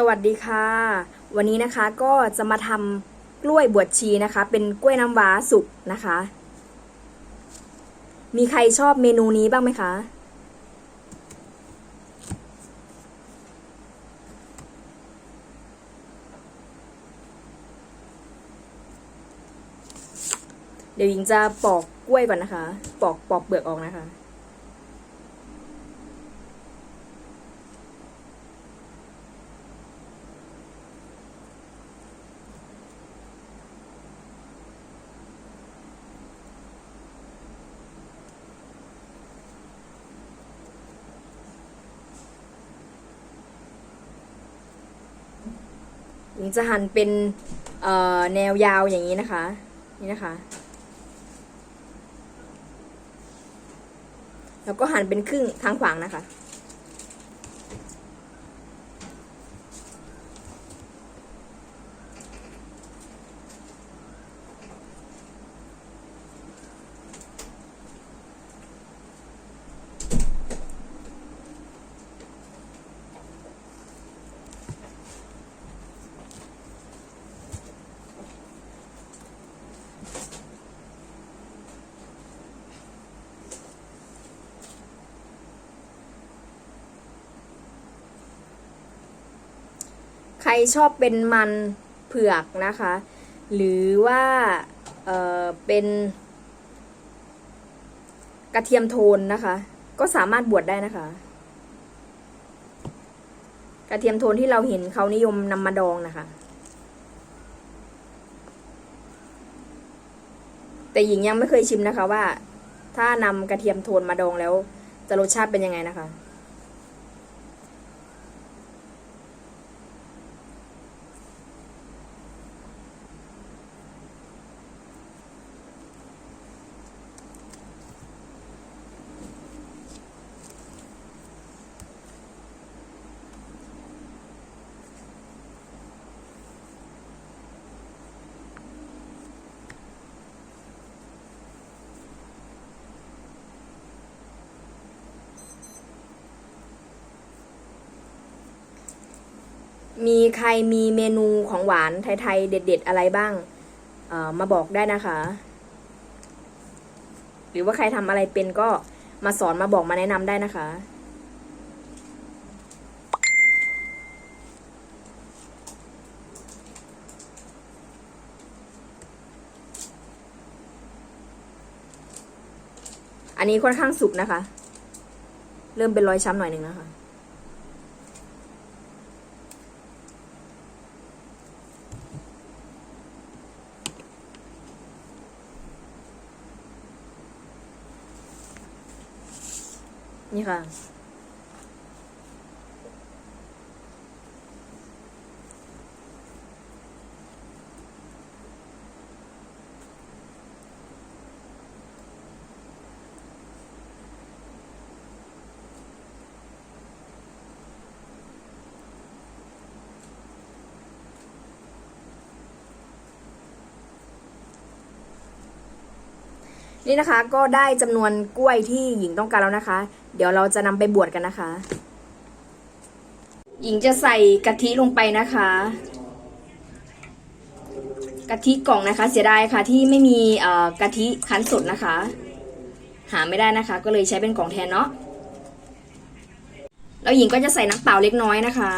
สวัสดีค่ะ วันนี้นะคะก็จะมาทำกล้วยบวชชีนะคะ เป็นกล้วยน้ำว้าสุกนะคะ มีใครชอบเมนูนี้บ้างไหมคะ เดี๋ยวหญิงจะปอกกล้วยก่อนนะคะ ปอกปอกเปลือกออกนะคะ หญิงจะหั่นเป็นแนวยาวอย่างนี้นะคะ นี่นะคะ แล้วก็หั่นเป็นครึ่งทางขวางนะคะ ชอบเป็นมันเผือกนะคะ หรือว่าเออเป็นกระเทียมโทนนะคะ ก็สามารถบวชได้นะคะ กระเทียมโทนที่เราเห็นเขานิยมนำมาดองนะคะ แต่หญิงยังไม่เคยชิมนะคะว่า ถ้านำกระเทียมโทนมาดองแล้วจะรสชาติเป็นยังไงนะคะ มีใครมีเมนูของหวานไทยๆ เด็ด ๆ อะไรบ้าง เอ่อ มาบอกได้นะคะ หรือว่าใครทำอะไรเป็นก็มาสอนมาบอกมาแนะนำได้นะคะ อันนี้ค่อนข้างสุกนะคะ เริ่มเป็นรอยช้ำหน่อยหนึ่งนะคะ นี่ค่ นี่นะคะก็ได้จำนวนกล้วยที่หญิงต้องการแล้วนะคะ เดี๋ยวเราจะนำไปบวชกันนะคะ หญิงจะใส่กะทิลงไปนะคะ กะทิกล่องนะคะ เสียดายค่ะที่ไม่มีกะทิคั้นสดนะคะ หาไม่ได้นะคะ ก็เลยใช้เป็นกล่องแทนเนาะแล้วหญิงก็จะใส่น้ำเปล่าเล็กน้อยนะคะ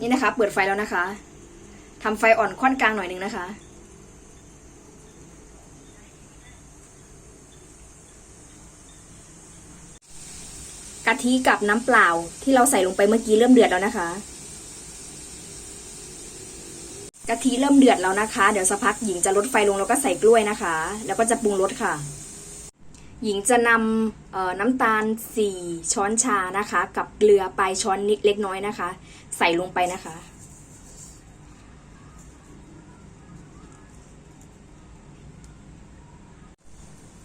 นี่นะคะ เปิดไฟแล้วนะคะ ทำไฟอ่อนค่อนกลางหน่อยหนึ่งนะคะ กะทิกับน้ำเปล่าที่เราใส่ลงไปเมื่อกี้เริ่มเดือดแล้วนะคะ กะทิเริ่มเดือดแล้วนะคะ เดี๋ยวสักพักหญิงจะลดไฟลงแล้วก็ใส่กล้วยนะคะ แล้วก็จะปรุงรสค่ะ หญิงจะนำน้ำตาล 4 ช้อนชานะคะ กับเกลือปลายช้อนนิดเล็กน้อยนะคะ ใส่ลงไปนะคะ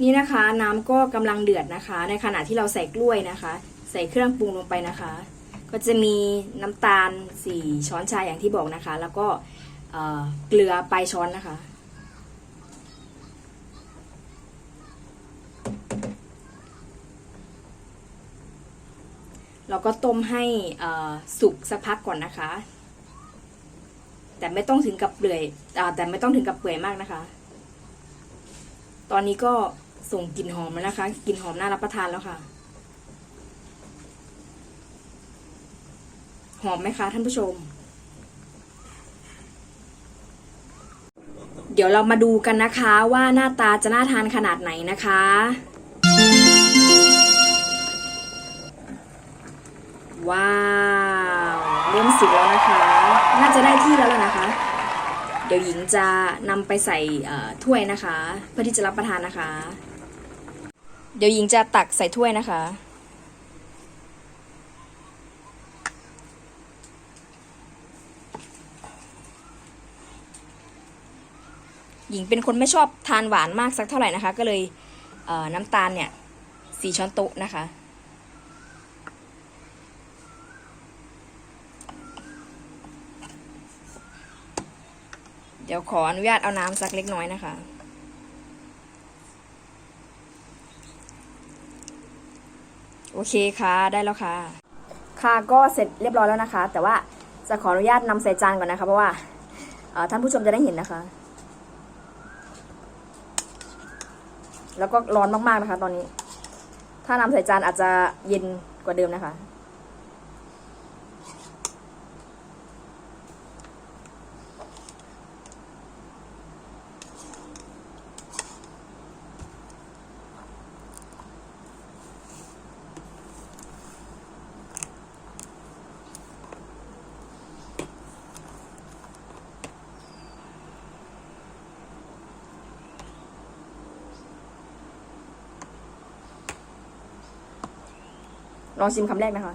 นี่นะคะ น้ำก็กำลังเดือดนะคะ ในขณะที่เราใส่กล้วยนะคะ ใส่เครื่องปรุงลงไปนะคะ ก็จะมีน้ำตาล4ช้อนชาอย่างที่บอกนะคะ แล้วก็เเกลือปลายช้อนนะคะ เราก็ต้มให้สุกสักพักก่อนนะคะ แต่ไม่ต้องถึงกับเปื่อยอแต่ไม่ต้องถึงกับเปื่อยมากนะคะ ตอนนี้ก็ส่งกลิ่นหอมแล้วนะคะกลิ่นหอมน่ารับประทานแล้วค่ะ หอมไหมคะท่านผู้ชม เดี๋ยวเรามาดูกันนะคะว่าหน้าตาจะน่าทานขนาดไหนนะคะว้าว เริ่มสุกแล้วนะคะ น่าจะได้ที่แล้วล่ะนะคะ เดี๋ยวหญิงจะนำไปใส่ถ้วยนะคะ เพื่อที่จะรับประทานนะคะ เดี๋ยวหญิงจะตักใส่ถ้วยนะคะ หญิงเป็นคนไม่ชอบทานหวานมากสักเท่าไหร่นะคะ ก็เลยเน้ำตาลเนี่ยสี่ช้อนโต๊ะนะคะ ดี๋ยวขออนุญาตเอาน้ำสักเล็กน้อยนะคะ โอเคค่ะได้แล้วค่ะ ค่ะก็เสร็จเรียบร้อยแล้วนะคะ แต่ว่าจะขออนุญาตนำใส่จานก่อนนะคะเพราะว่าท่านผู้ชมจะได้เห็นนะคะ แล้วก็ร้อนมากๆนะคะ ตอนนี้ ถ้านำใส่จานอาจจะเย็นกว่าเดิมนะคะ ลองชิมคำแรกนะคะ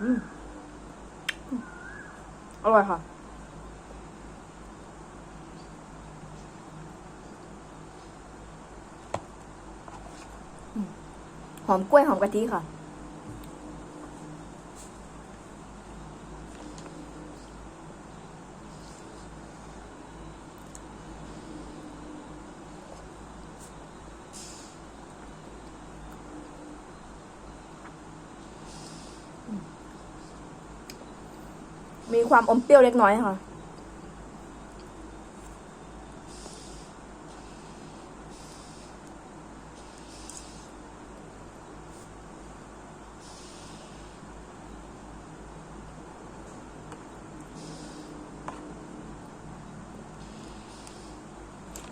อืม อร่อยค่ะ หอมกล้วยหอมกะทิค่ะ มีความอมเปรี้ยวเล็กน้อยค่ะ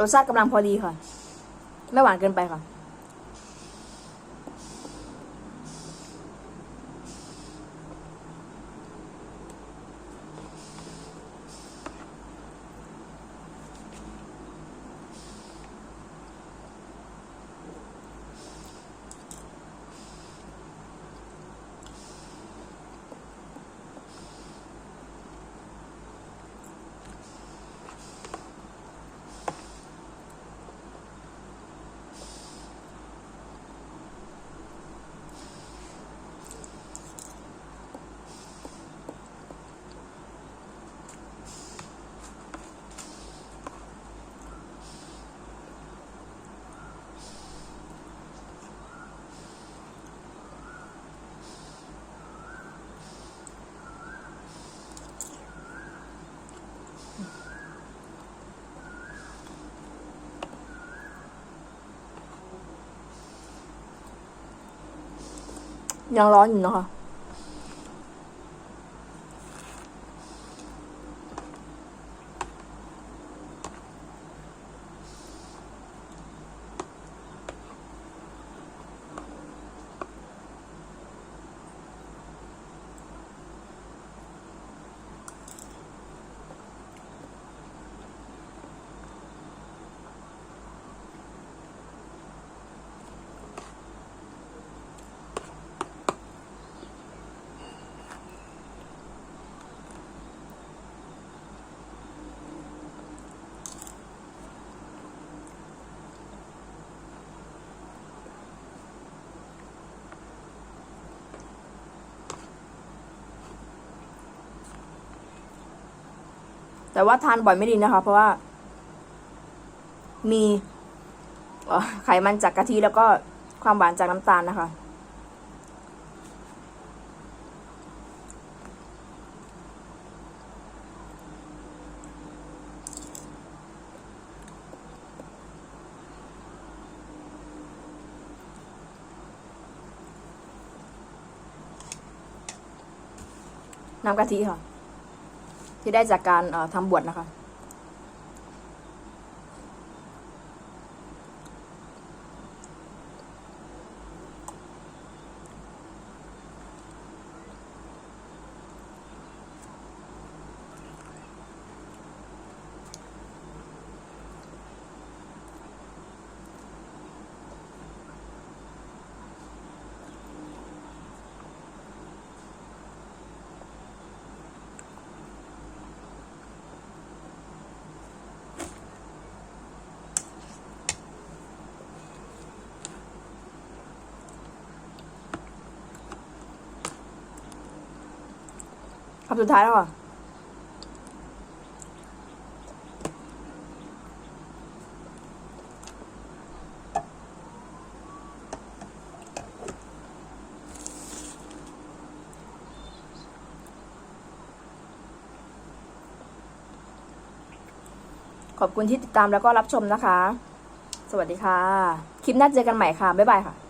รสชาติกำลังพอดีค่ะ ไม่หวานเกินไปค่ะ ยังร้อน แต่ว่าทานบ่อยไม่ดีนะคะ เพราะว่า มีไขมันจากกะทิแล้วก็ความหวานจากน้ำตาลนะคะ น้ำกะทิค่ะ ที่ได้จากการทำบวชนะคะำสุดท้ายแล้วค่ะขอบคุณที่ติดตามแล้วก็รับชมนะคะ สวัสดีค่ะ คลิปหน้าเจอกันใหม่ค่ะ บ๊ายบายค่ะ